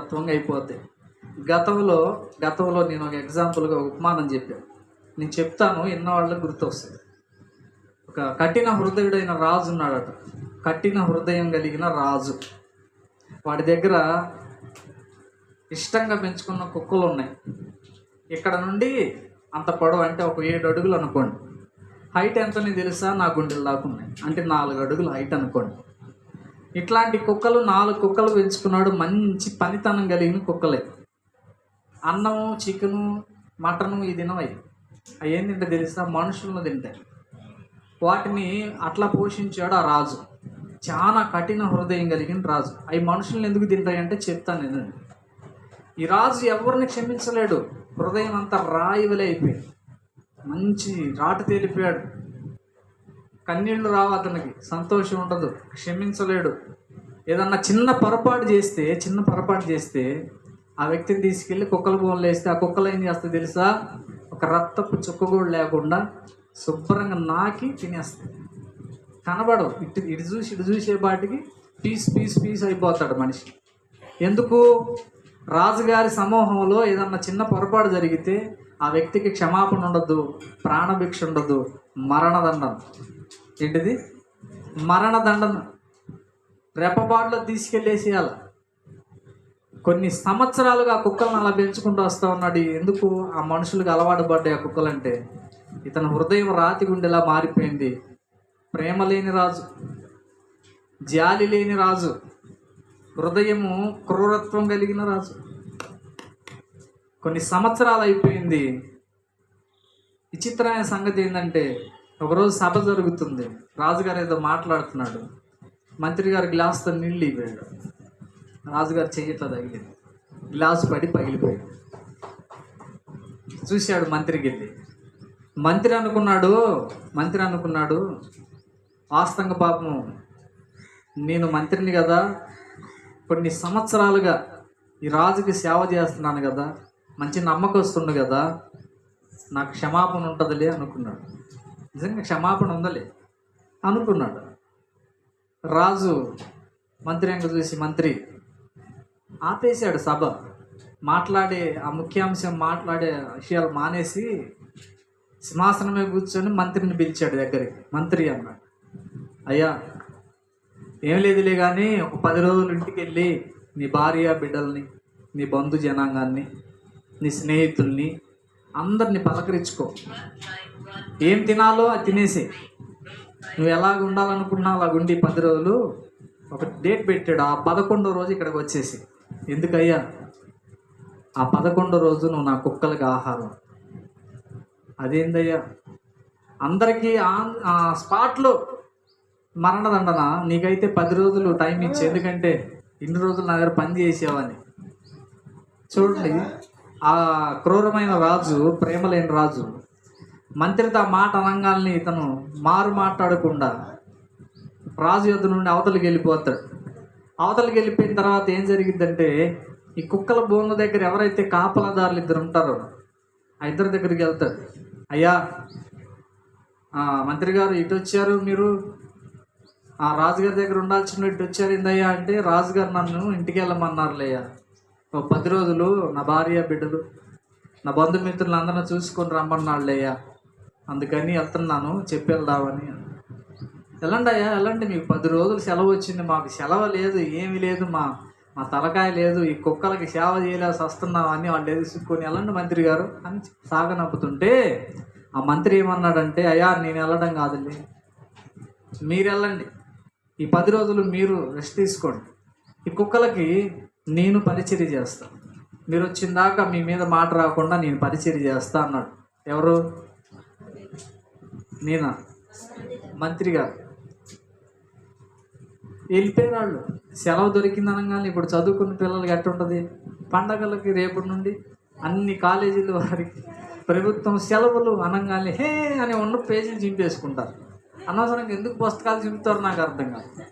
తత్వంగా అయిపోతాయి గతంలో గతంలో నేను ఒక ఎగ్జాంపుల్గా ఉపమానం చెప్పాను. నేను చెప్తాను ఎన్న వాళ్ళకి గుర్తొస్తుంది. ఒక కఠిన హృదయుడైన రాజు ఉన్నాడట. కఠిన హృదయం కలిగిన రాజు. వాడి దగ్గర ఇష్టంగా పెంచుకున్న కుక్కలు ఉన్నాయి ఇక్కడ నుండి అంత పొడవు అంటే ఒక ఏడు అడుగులు అనుకోండి. హైట్ ఎంతని తెలుసా? నా గుండెలు దాకా ఉన్నాయి. అంటే నాలుగు అడుగులు హైట్ అనుకోండి. ఇట్లాంటి కుక్కలు నాలుగు కుక్కలు పెంచుకున్నాడు. మంచి పనితనం కలిగిన కుక్కలే. అన్నము చికెను మటను ఈ తినవై అవి ఏం తింటే తెలుసా? మనుషులను తింటాయి. వాటిని అట్లా పోషించాడు ఆ రాజు. చాలా కఠిన హృదయం కలిగిన రాజు. అవి మనుషులను ఎందుకు తింటాయంటే చెప్తాను నేను ఈ రాజు ఎవరిని క్షమించలేడు? హృదయం అంతా రాయివలే అయిపోయింది. మంచి రాటు తేలిపోయాడు. కన్నీళ్ళు రావు అతనికి. సంతోషం ఉండదు. క్షమించలేడు. ఏదన్నా చిన్న పొరపాటు చేస్తే చిన్న పొరపాటు చేస్తే ఆ వ్యక్తిని తీసుకెళ్ళి కుక్కల బోన్లు వేస్తే ఆ కుక్కలు ఏం చేస్తే తెలుసా? ఒక రక్తపు చుక్క కూడా లేకుండా శుభ్రంగా నాకి తినేస్తాయి. కనబడవు. ఇటు ఇటు చూసి ఇటు చూసేపాటికి పీస్ పీస్ పీస్ అయిపోతాడు మనిషి. ఎందుకు? రాజుగారి సమూహంలో ఏదన్నా చిన్న పొరపాటు జరిగితే ఆ వ్యక్తికి క్షమాపణ ఉండదు ప్రాణభిక్ష ఉండదు మరణదండం. ఏంటిది? మరణదండన రెప్పపాటులో తీసుకెళ్ళేసేయాలి. కొన్ని సంవత్సరాలుగా ఆ కుక్కలను అలా పెంచుకుంటూ వస్తూ ఉన్నాడు. ఎందుకు ఆ మనుషులకు అలవాటు పడ్డాయి ఆ కుక్కలంటే? ఇతని హృదయం రాతి గుండెలా మారిపోయింది. ప్రేమ లేని రాజు జాలి లేని రాజు హృదయము క్రూరత్వం కలిగిన రాజు. కొన్ని సంవత్సరాలు అయిపోయింది. విచిత్రమైన సంగతి ఏంటంటే ఒకరోజు సభ జరుగుతుంది. రాజుగారు ఏదో మాట్లాడుతున్నాడు. మంత్రి గారు గ్లాస్తో నీళ్ళు ఇవ్వాడు. రాజుగారు చెయ్యితో తగిలింది. గ్లాసు పడి పగిలిపోయాడు చూశాడు మంత్రికి వెళ్ళి మంత్రి అనుకున్నాడు మంత్రి అనుకున్నాడు వాస్తంగ పాపం నేను మంత్రిని కదా కొన్ని సంవత్సరాలుగా ఈ రాజుకి సేవ చేస్తున్నాను కదా మంచి నమ్మకం కదా నాకు క్షమాపణ ఉంటుందిలే అనుకున్నాడు. నిజంగా క్షమాపణ ఉందలే. అనుకున్నాడు. రాజు మంత్రి అంక చూసి మంత్రి ఆపేశాడు సభ. మాట్లాడే ఆ ముఖ్యాంశం మాట్లాడే విషయాలు మానేసి సింహాసనమే కూర్చొని మంత్రిని పిలిచాడు దగ్గరికి. మంత్రి అన్నాడు అయ్యా ఏం లేదులే కానీ ఒక పది రోజులు ఇంటికి వెళ్ళి నీ భార్య బిడ్డల్ని నీ బంధు జనాంగాన్ని నీ స్నేహితుల్ని అందరిని పలకరించుకో. ఏం తినాలో అది తినేసి. నువ్వు ఎలాగ ఉండాలనుకున్నా అలాగ ఉండి పది రోజులు ఒక డేట్ పెట్టాడు. ఆ పదకొండో రోజు ఇక్కడికి వచ్చేసి. ఎందుకయ్యా? ఆ పదకొండో రోజు నువ్వు నా కుక్కలకి ఆహారం. అదేందయ్యా? అందరికీ ఆన్ ఆ స్పాట్లో మరణదండన? నీకైతే పది రోజులు టైం ఇచ్చి ఎందుకంటే ఇన్ని రోజులు నా దగ్గర పని చేసేవని చూడండి. ఆ క్రూరమైన రాజు ప్రేమలేని రాజు. మంత్రితో మాట అనంగాల్ని ఇతను మారు మాట్లాడకుండా రాజు యొద్ నుండి అవతలికి వెళ్ళిపోతాడు. అవతలికి వెళ్ళిపోయిన తర్వాత ఏం జరిగిందంటే ఈ కుక్కల బోన్ల దగ్గర ఎవరైతే కాపలాదారులు ఇద్దరు ఉంటారో ఆ ఇద్దరి దగ్గరికి వెళ్తాడు. అయ్యా మంత్రి గారు ఇటు వచ్చారు మీరు? ఆ రాజుగారి దగ్గర ఉండాల్సిన ఇటు వచ్చారు. ఏందయ్యా అంటే రాజుగారు నన్ను ఇంటికి వెళ్ళమన్నారులేయ్యా పది రోజులు నా భార్య బిడ్డలు నా బంధుమిత్రులు అందరిని చూసుకొని రమ్మన్నాళ్ళయ్యా. అందుకని వెళ్తున్నాను చెప్పి వెళ్దామని. వెళ్ళండి అయ్యా వెళ్ళండి. మీకు పది రోజులు సెలవు వచ్చింది మాకు సెలవు లేదు ఏమీ లేదు మా మా తలకాయ లేదు ఈ కుక్కలకి సేవ చేయలేసి వస్తున్నాం అని వాళ్ళు ఎదుర్కొని వెళ్ళండి మంత్రి గారు అని సాగనప్పుతుంటే ఆ మంత్రి ఏమన్నాడంటే అయ్యా నేను వెళ్ళడం కాదులే. మీరు వెళ్ళండి. ఈ పది రోజులు మీరు రెస్ట్ తీసుకోండి. ఈ కుక్కలకి నేను పరిచర్య చేస్తాను మీరు వచ్చిన దాకా మీ మీద మాట రాకుండా నేను పరిచర్య చేస్తా అన్నాడు. ఎవరు? నేనా? మంత్రి గారు. వెళ్ళిపోయినాళ్ళు. సెలవు దొరికింది అనగానే ఇప్పుడు చదువుకున్న పిల్లలకి ఎట్టుంటుంది పండగలకి రేపటి నుండి అన్ని కాలేజీలు వారికి ప్రభుత్వం సెలవులు అనగానే హే అని ఉన్న పేజీలు చింపేసుకుంటారు. అనవసరంగా ఎందుకు పుస్తకాలు చింపుతారు నాకు అర్థం కాదు.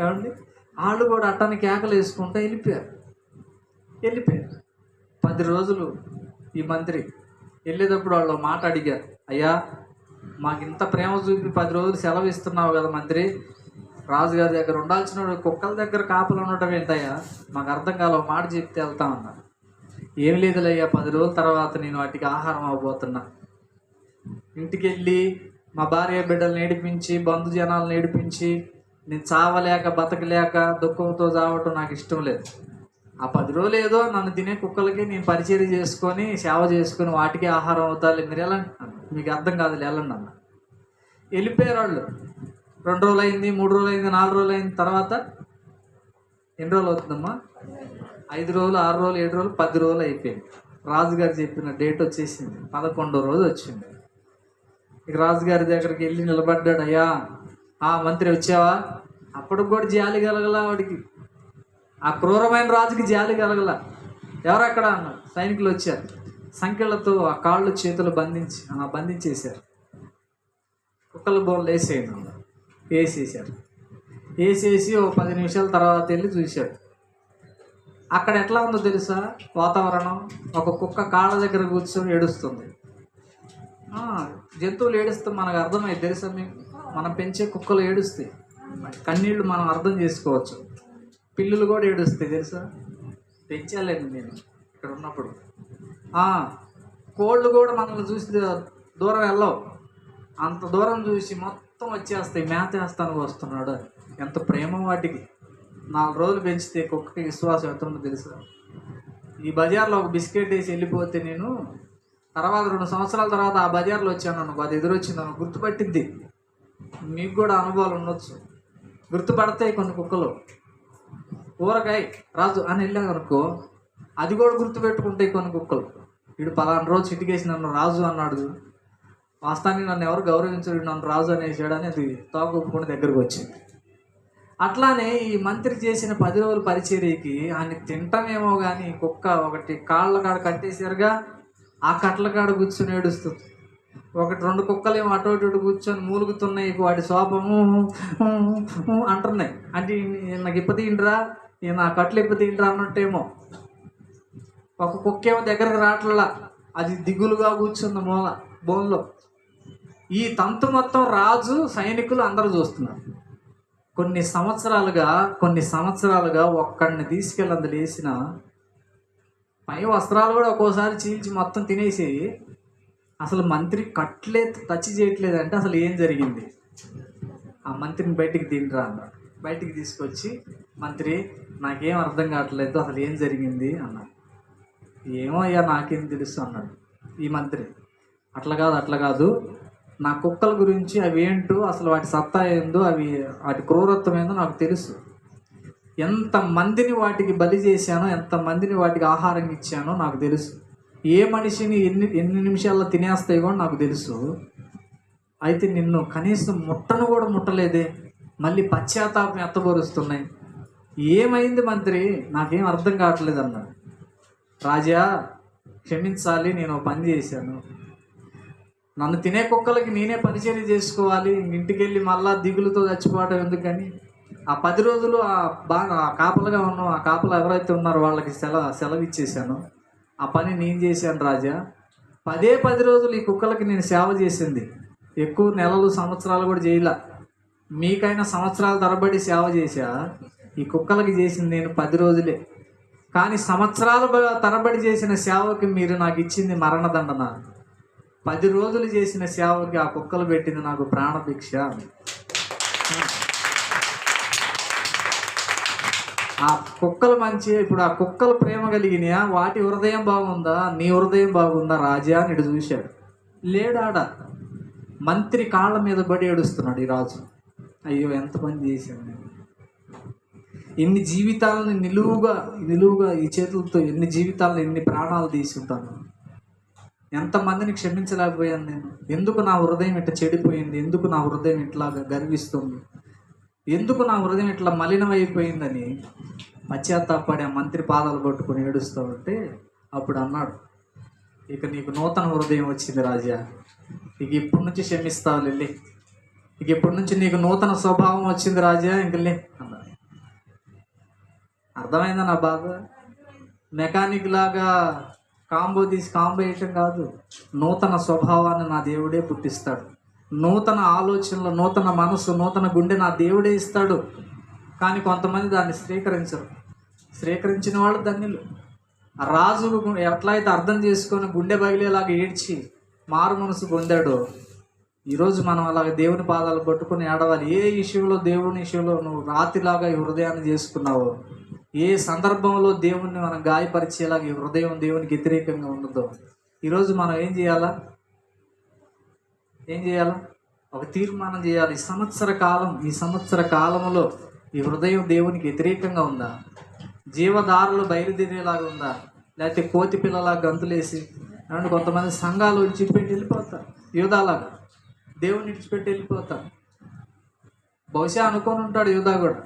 ఏమండి? వాళ్ళు కూడా అట్టని కేకలు వేసుకుంటూ వెళ్ళిపోయారు. వెళ్ళిపోయారు. పది రోజులు ఈ మంత్రి వెళ్ళేటప్పుడు వాళ్ళు మాట అడిగారు. అయ్యా మాకు ఇంత ప్రేమ చూపి పది రోజులు సెలవు ఇస్తున్నావు కదా మంత్రి. రాజుగారి దగ్గర ఉండాల్సిన కుక్కల దగ్గర కాపలు ఉండటం ఏంటయ్యా? మాకు అర్థం కాల మాట చెప్తే వెళ్తా ఉన్నా ఏం లేదులయ్యా పది రోజుల తర్వాత నేను వాటికి ఆహారం అవ్వబోతున్నా. ఇంటికి వెళ్ళి మా భార్య బిడ్డలు నేడిపించి బంధు జనాలు నేడిపించి నేను చావలేక బతకలేక దుఃఖంతో చావటం నాకు ఇష్టం లేదు. ఆ పది రోజులు ఏదో నన్ను తినే కుక్కలకి నేను పరిచయం చేసుకొని సేవ చేసుకొని వాటికి ఆహారం అవుతాలి మీరు ఎలా మీకు అర్థం కాదు వెళ్ళండి అన్న వెళ్ళిపోయారు వాళ్ళు. రెండు రోజులు అయింది మూడు రోజులు అయింది నాలుగు రోజులు అయిన తర్వాత ఎన్ని రోజులు అవుతుందమ్మా? ఐదు రోజులు ఆరు రోజులు ఏడు రోజులు పది రోజులు అయిపోయింది. రాజుగారు చెప్పిన డేట్ వచ్చేసింది పదకొండో రోజు వచ్చింది. ఇక రాజుగారి దగ్గరికి వెళ్ళి నిలబడ్డాడు అయ్యా ఆ మంత్రి వచ్చావా? అప్పుడు కూడా జాలి కలగల వాడికి. ఆ క్రూరమైన రాజుకి జాలి కలగల. ఎవరు అక్కడ? అన్నారు సైనికులు వచ్చారు. సంఖ్యలతో ఆ కాళ్ళు చేతులు బంధించి ఆ బంధించేశారు. కుక్కల బోర్లు వేసేయండి అన్నారు వేసేసారు వేసేసి ఓ పది నిమిషాల తర్వాత వెళ్ళి చూశాడు. అక్కడ ఎట్లా ఉందో తెలుసా? వాతావరణం. ఒక కుక్క కాళ్ళ దగ్గర కూర్చొని ఏడుస్తుంది. జంతువులు ఏడుస్తే మనకు అర్థమైంది తెలుసా మీకు? మనం పెంచే కుక్కలు ఏడుస్తాయి. కన్నీళ్ళు మనం అర్థం చేసుకోవచ్చు. పిల్లులు కూడా ఏడుస్తాయి తెలుసా? పెంచాలేండి నేను ఇక్కడ ఉన్నప్పుడు. కోళ్ళు కూడా మనల్ని చూసి దూరం వెళ్ళవు. అంత దూరం చూసి మొత్తం వచ్చేస్తాయి. మేత వేస్తానికి వస్తున్నాడు. ఎంత ప్రేమ వాటికి. నాలుగు రోజులు పెంచితే కుక్కకి విశ్వాసం ఎంతుందో తెలుసా? ఈ బజార్లో ఒక బిస్కెట్ వేసి వెళ్ళిపోతే నేను తర్వాత రెండు సంవత్సరాల తర్వాత ఆ బజార్లో వచ్చాను అనుకో అది ఎదురొచ్చింది అనుకో గుర్తుపట్టిద్ది. మీకు కూడా అనుభవాలు ఉండొచ్చు. గుర్తుపడతాయి కొన్ని కుక్కలు. ఊరకాయ రాజు అని వెళ్ళాం అనుకో అది కూడా గుర్తుపెట్టుకుంటాయి కొన్ని కుక్కలు. వీడు పలానా రోజు చిటికేసి నన్ను రాజు అన్నాడు. వాస్తవానికి నన్ను ఎవరు గౌరవించడు నన్ను రాజు అనేసాడు అని అది తోక ఒప్పుకుని దగ్గరకు వచ్చింది. అట్లానే ఈ మంత్రి చేసిన పది రోజుల పరిచర్యకి ఆయన తింటామేమో కానీ కుక్క ఒకటి కాళ్ళ కాడ కట్టేసారుగా ఆ కట్ల కాడ కూర్చుని ఏడుస్తుంది. ఒకటి రెండు కుక్కలు ఏమో అటు ఇటు కూర్చొని మూలుగుతున్నాయి వాటి శోభము. అంటున్నాయి. అంటే నాకు ఇప్ప తింటరా నేను నా కట్లు ఇప్ప తింటరా అన్నట్టేమో. ఒక కుక్క ఏమో దగ్గరకు రావట్లా అది దిగులుగా కూర్చుంది మూల బోన్లో. ఈ తంతు మొత్తం రాజు సైనికులు అందరూ చూస్తున్నారు. కొన్ని సంవత్సరాలుగా కొన్ని సంవత్సరాలుగా ఒక్కడిని తీసుకెళ్ళి అందులో వేసిన పై వస్త్రాలు కూడా ఒక్కోసారి చీల్చి మొత్తం తినేసి అసలు మంత్రి కట్లే టచ్ చేయట్లేదు అంటే అసలు ఏం జరిగింది? ఆ మంత్రిని బయటికి తింటరా అన్నాడు. బయటికి తీసుకొచ్చి మంత్రి నాకేం అర్థం కావట్లేదు అసలు ఏం జరిగింది? అన్నాడు. ఏమో అయ్యా నాకేం తెలుసు అన్నాడు ఈ మంత్రి. అట్లా కాదు అట్లా కాదు. నా కుక్కల గురించి అవి ఏంటో అసలు వాటి సత్తా ఏందో అవి వాటి క్రూరత్వం ఏందో నాకు తెలుసు. ఎంత మందిని వాటికి బలి చేశానో ఎంత మందిని వాటికి ఆహారం ఇచ్చానో నాకు తెలుసు. ఏ మనిషిని ఎన్ని ఎన్ని నిమిషాల్లో తినేస్తాయో కూడా నాకు తెలుసు. అయితే నిన్ను కనీసం ముట్టను కూడా ముట్టలేదే. మళ్ళీ పశ్చాత్తాపం ఎత్తబరుస్తున్నాయి. ఏమైంది మంత్రి? నాకేం అర్థం కావట్లేదు అన్నాడు. రాజా క్షమించాలి నేను ఓ పని చేశాను. నన్ను తినే కుక్కలకి నేనే పరిచయం చేసుకోవాలి. ఇంటికి వెళ్ళి మళ్ళా దిగులుతో చచ్చిపోవడం ఎందుకని? ఆ పది రోజులు ఆ బాగా ఆ కాపలుగా ఉన్న ఆ కాపలు ఎవరైతే ఉన్నారో వాళ్ళకి సెలవు సెలవు ఇచ్చేసాను ఆ పని నేను చేశాను రాజా. పదే పది రోజులు ఈ కుక్కలకి నేను సేవ చేసింది. ఎక్కువ నెలలు సంవత్సరాలు కూడా చేయలే. మీకైనా సంవత్సరాల తరబడి సేవ చేశా? ఈ కుక్కలకి చేసింది నేను పది రోజులే. కానీ సంవత్సరాల తరబడి చేసిన సేవకి మీరు నాకు ఇచ్చింది మరణదండన. పది రోజులు చేసిన సేవకి ఆ కుక్కలు పెట్టింది నాకు ప్రాణభిక్ష. ఆ కుక్కలు మంచి ఇప్పుడు ఆ కుక్కలు ప్రేమ కలిగినాయా? వాటి హృదయం బాగుందా? నీ హృదయం బాగుందా? రాజా అని ఇటు చూశాడు. లేడాడ మంత్రి కాళ్ళ మీద పడి ఏడుస్తున్నాడు ఈ రాజు. అయ్యో ఎంత పని చేశాను నేను ఎన్ని జీవితాలను నిలువుగా నిలువుగా ఈ చేతులతో ఎన్ని జీవితాలను ఎన్ని ప్రాణాలు తీసి ఉంటాను. ఎంతమందిని క్షమించలేకపోయాను నేను. ఎందుకు నా హృదయం ఇట్లా చెడిపోయింది? ఎందుకు నా హృదయం ఇట్లాగా గర్విస్తుంది? ఎందుకు నా హృదయం ఇట్లా మలినమైపోయిందని పశ్చాత్తాపడి ఆ మంత్రి పాదాలు పట్టుకుని ఏడుస్తూ ఉంటే అప్పుడు అన్నాడు ఇక నీకు నూతన హృదయం వచ్చింది రాజా. ఇక ఇప్పటి నుంచి క్షమిస్తావు వెళ్ళి ఇక ఇప్పటి నుంచి నీకు నూతన స్వభావం వచ్చింది రాజా ఇంకలే అన్నాడు. అర్థమైందా నా బాధ? మెకానిక్ లాగా కాంబో తీసి కాంబో వేయటం కాదు నూతన స్వభావాన్ని నా దేవుడే పుట్టిస్తాడు. నూతన ఆలోచనలు నూతన మనసు నూతన గుండె నా దేవుడే ఇస్తాడు. కానీ కొంతమంది దాన్ని స్వీకరించరు. స్వీకరించిన వాళ్ళు ధన్యులు. రాజు ఎట్లా అయితే అర్థం చేసుకొని గుండె బగిలేలాగా ఏడ్చి మారు మనసు పొందాడో ఈరోజు మనం అలాగ దేవుని పాదాలు పట్టుకుని ఏడవాలి. ఏ విషయంలో దేవుని ఇష్యూలో నువ్వు రాతిలాగా ఈ హృదయాన్ని చేసుకున్నావో ఏ సందర్భంలో దేవుణ్ణి మనం గాయపరిచేలాగా ఈ హృదయం దేవునికి వ్యతిరేకంగా ఉండదు ఈరోజు మనం ఏం చేయాలా? ఏం చేయాలా? ఒక తీర్మానం చేయాలి. ఈ సంవత్సర కాలం ఈ సంవత్సర కాలంలో ఈ హృదయం దేవునికి వ్యతిరేకంగా ఉందా? జీవదారులు బయలుదేరేలాగా ఉందా? లేకపోతే కోతి పిల్లలా గంతులేసి అండ్ కొంతమంది సంఘాలు విడిచిపెట్టి వెళ్ళిపోతారు యూధాలాగా దేవుని విడిచిపెట్టి వెళ్ళిపోతారు బహుశా అనుకొని ఉంటాడు యూధా కూడా.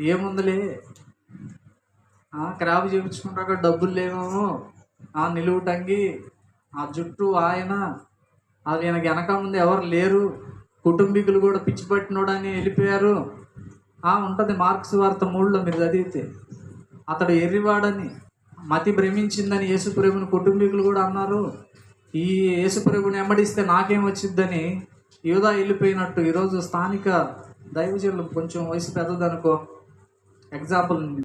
ఏముందిలే? ఆ, క్రాబ్ చేయించుకుంటాక డబ్బులు లేవేమో. ఆ నిలువు టంగి ఆ జుట్టు ఆయన అది ఈయనకి వెనక ముందు ఎవరు లేరు. కుటుంబీకులు కూడా పిచ్చి పట్టినోడని వెళ్ళిపోయారు. ఆ ఉంటుంది మార్క్స్ వార్త మూడులో మీరు చదివితే. అతడు ఎర్రివాడని మతి భ్రమించిందని యేసుప్రభుని కుటుంబీకులు కూడా అన్నారు. ఈ యేసుప్రభుని వెంబడిస్తే నాకేం వచ్చిద్దని యూదా వెళ్ళిపోయినట్టు. ఈరోజు స్థానిక దైవజనులు కొంచెం వయసు పెద్దదనుకో. ఎగ్జాంపుల్